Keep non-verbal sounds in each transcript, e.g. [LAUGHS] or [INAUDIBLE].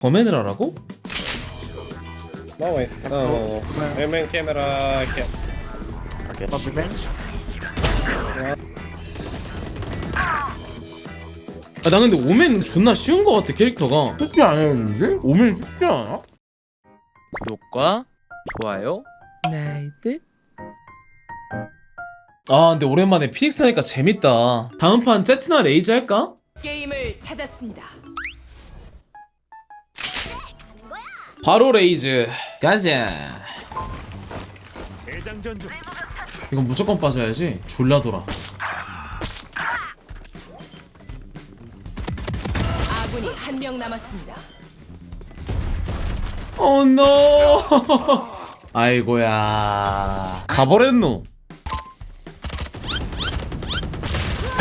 범행을 하라고? No way. No, no, no. Main. 아, 나 근데 오멘 존나 쉬운 거 같아 캐릭터가 쉽지 않았는데? 오멘 쉽지 않아? 구독과 좋아요 나이트 아 근데 오랜만에 피닉스 하니까 재밌다 다음 판 제트나 레이즈 할까? 게임을 찾았습니다. 바로 레이즈 가자 이건 무조건 빠져야지 졸라 돌아 아군이 한 명 남았습니다. 어 노. [LAUGHS] 아이고야. 가버렸노.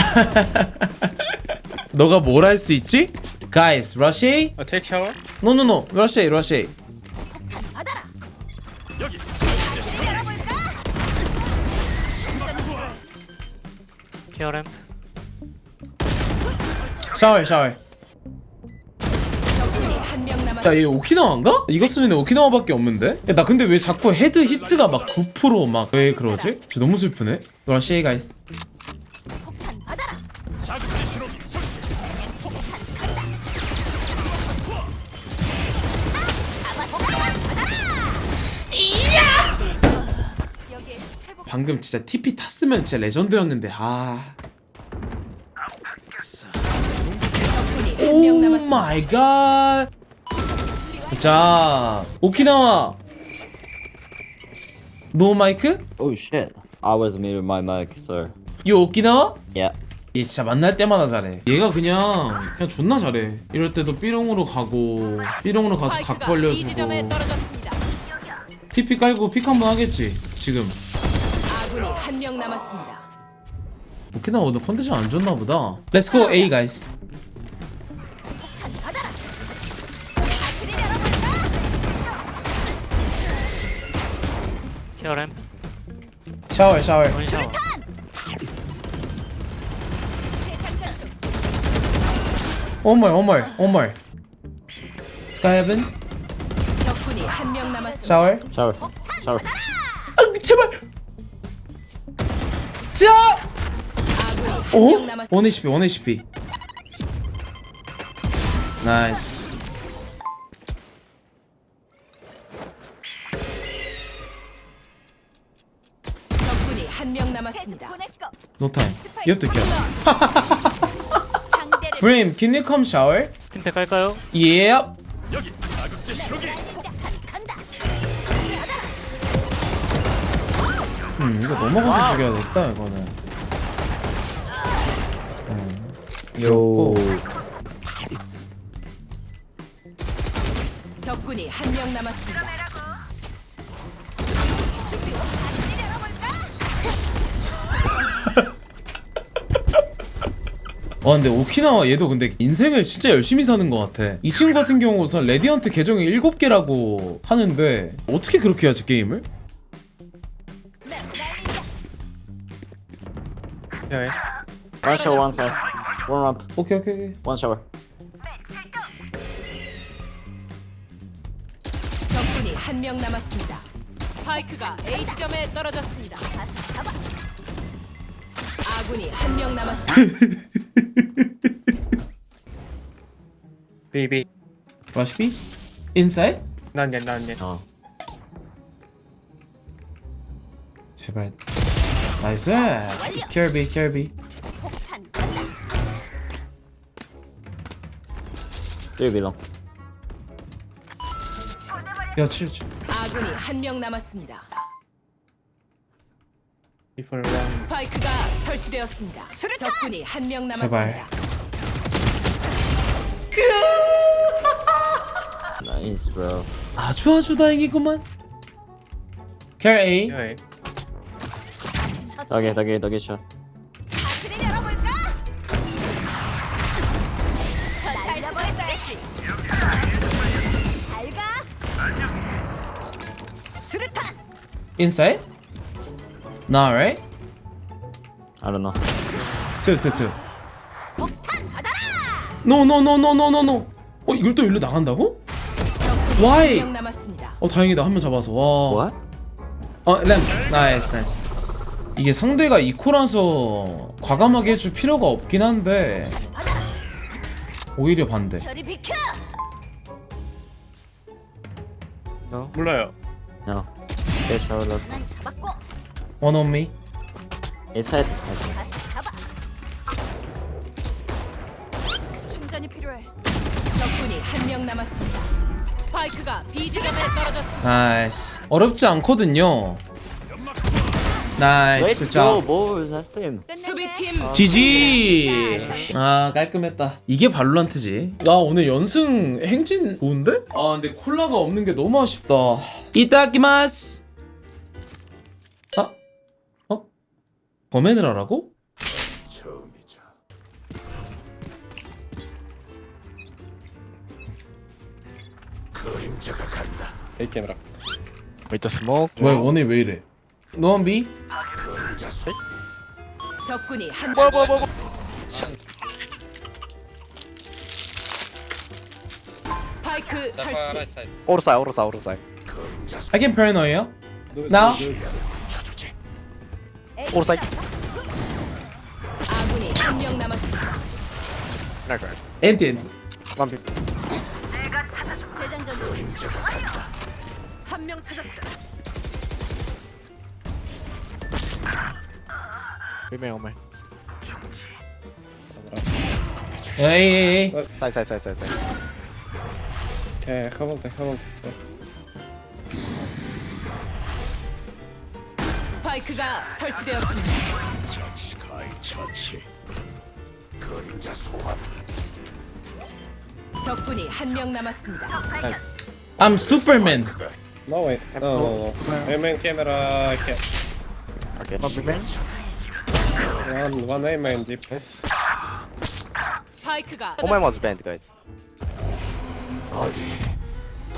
[LAUGHS] 너가 뭘 할 수 있지? Guys, rush? Uh, take shower. No, no, no. Rush, rush. 케어램 샤워, 샤워. 적군이 한명 남았습니다. 자, 얘 오키나와인가? 이거 쓰면 오키나와밖에 없는데? 야, 나 근데 왜 자꾸 헤드 히트가 막 9%막 왜 그러지? 저 너무 슬프네. rush, guys. 방금 진짜 TP 탔으면 진짜 레전드였는데 아. 오. 마이 갓. 자, 오키나와. 노 마이크? Oh shit. I was muted my mic, sir. 이 오키나와? Yeah. 얘 진짜 만날 때마다 잘해. 얘가 그냥 그냥 존나 잘해. 이럴 때도 삐롱으로 가고 삐롱으로 가서 각 벌려주고. TP 깔고 픽 한 번 하겠지. 지금 아군이 한 명 남았습니다. 오키나와 오늘 컨디션 안 좋나 보다. Let's go A guys. 케어램 샤워 샤워. 원샤워 오멀 오멀 오멀. 스카이 헤븐 적군이 한 명 남았습니다. 샤워. Shower. Shower. 아 제발. 자. 오? 명 남았습니다. 1 HP 1 HP. 나이스. 적군이 한 명 남았습니다. No time. You have to kill. Brim, can you come shower? 스팀팩 깔까요? Yep. 음 이거 넘어가서 죽여야겠다 이거는. 음. Yo. 적군이 한 명 남았습니다. [LAUGHS] 와 근데 오키나와 얘도 근데 인생을 진짜 열심히 사는 것 같아 이 친구 같은 경우 우선 레디언트 계정이 7개라고 하는데 어떻게 그렇게 하지 게임을? One shower, one side. One ramp, 오케이 오케이 오케이 one shower. 적군이 한 명 남았습니다. 스파이크가 A 지점에 떨어졌습니다. 아군이 한 명 남았습니다. B B. Rush B? Inside? Not yet. Not yet. Oh. 제발 나이스 큐얼비 Three below. 야 칠칠 아군이 한 명 남았습니다. 스파이크가 설치되었습니다. 적군이 한 명 제발. 남았습니다. Nice, bro. 아주 아주 다행이구만 Doggy, doggy, doggy shot. Inside? Nah right? I don't know. two two two No no no no no no no 어 이걸 또 일로 나간다고? Why? 남았습니다. 어 다행이다 한 명 잡아서 와. What? 어 램. 나이스 나이스. 이게 상대가 이코라서 과감하게 해줄 필요가 없긴 한데 오히려 반대. 저리 비켜! 몰라요. No. Look. 난 잡았고 One on me. Inside. Okay. 다시 잡아. 충전이 필요해. 적군이 한 명 남았습니다. 스파이크가 B 지점에 떨어졌습니다. 나이스. 어렵지 않거든요. 나이스 굿잡. 수비팀 지지. 아 깔끔했다. 이게 발로란트지. 나 오늘 연승 행진 좋은데? 아 근데 콜라가 없는 게 너무 아쉽다. 이따키마스. 아? 어? 거맨을 하라고? A camera. Wait the smoke. 왜 원이 왜 이래? 노원 B? 적군이 한 뭐야 뭐야 뭐야. 스파이크 설치. 오르사이 오르사이 오르사이. I can paranoia. It, Now? it. 오르사이. 아군이 한 명 남았습니다. 나이스. 엔드 엔드. 완비. 재장전 중. 한명 찾았다. bên mèo mày เฮ้ยเฮ้ยเฮ้ย sai sai sai sai sai แค่เข้ามาแต่เข้ามา 스파이크가 설치되었습니다. 적군이 한 명 남았습니다. nice I'm Superman. no wait no no no I mean camera I can't 완비맨. one, one A main deep. 나이스. 스파이크가 오메 was banned guys.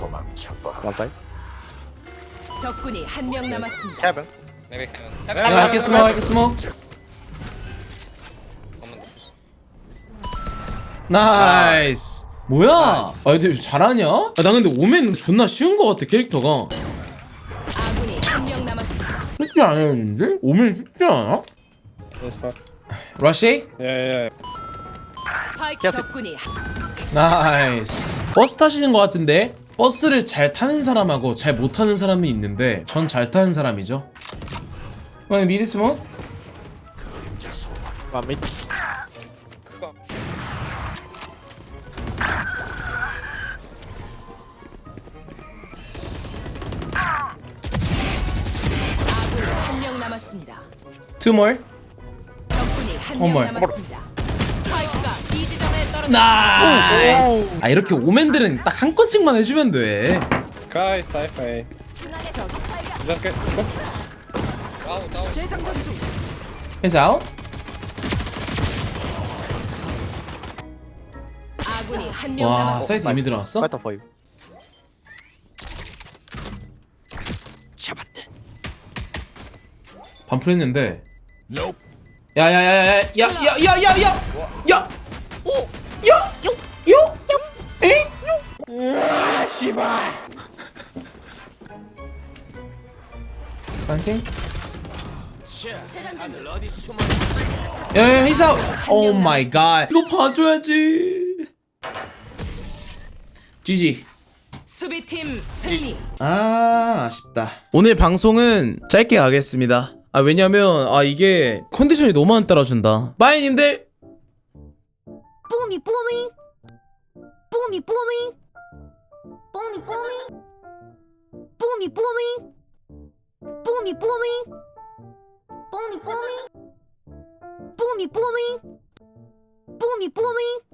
One side. 적군이 한 명 남았습니다. Cabin. 야, I can smoke, I can smoke. 나이스. 뭐야? 아 근데 잘하냐? 아, 나 근데 오멘 존나 쉬운 거 같아 캐릭터가. 쉽지 않았는데? 오멘 쉽지 않아? 러시? 스파이크 기합- 적군이 나이스. 버스 타시는 거 같은데? 버스를 잘 타는 사람하고 잘 못 타는 사람이 있는데 전 잘 타는 사람이죠. 어, 미드 스모크? One mid. 적군이 한 어머. 명 남았습니다. 스파이크가 B 지점에 떨어졌습니다. 나이스. 아 이렇게 오맨들은 딱 한 건씩만 해주면 돼. Sky. Just get. Go. 해서 아웃? 아군이 한명 와 남았습니다. 사이트 이미 들어왔어? For you. 반풀 했는데. 야야야야야야야야야야 야. 오. 야. 요. 요. 에? 으아 씨발. 중. 야야 히사. 오 마이 갓. 이거 봐줘야지. GG. 수비팀 승리. 아 아쉽다 오늘 방송은 짧게 가겠습니다 아 왜냐면 아 이게 컨디션이 너무 안 따라준다 빠이님들 뽀미 뽀미. 뽀미 뽀미. 뽀미 뽀미. 뽀미 뽀미. 뽀미 뽀미. 뽀미 뽀미. 뽀미 뽀미. 뽀미 뽀미.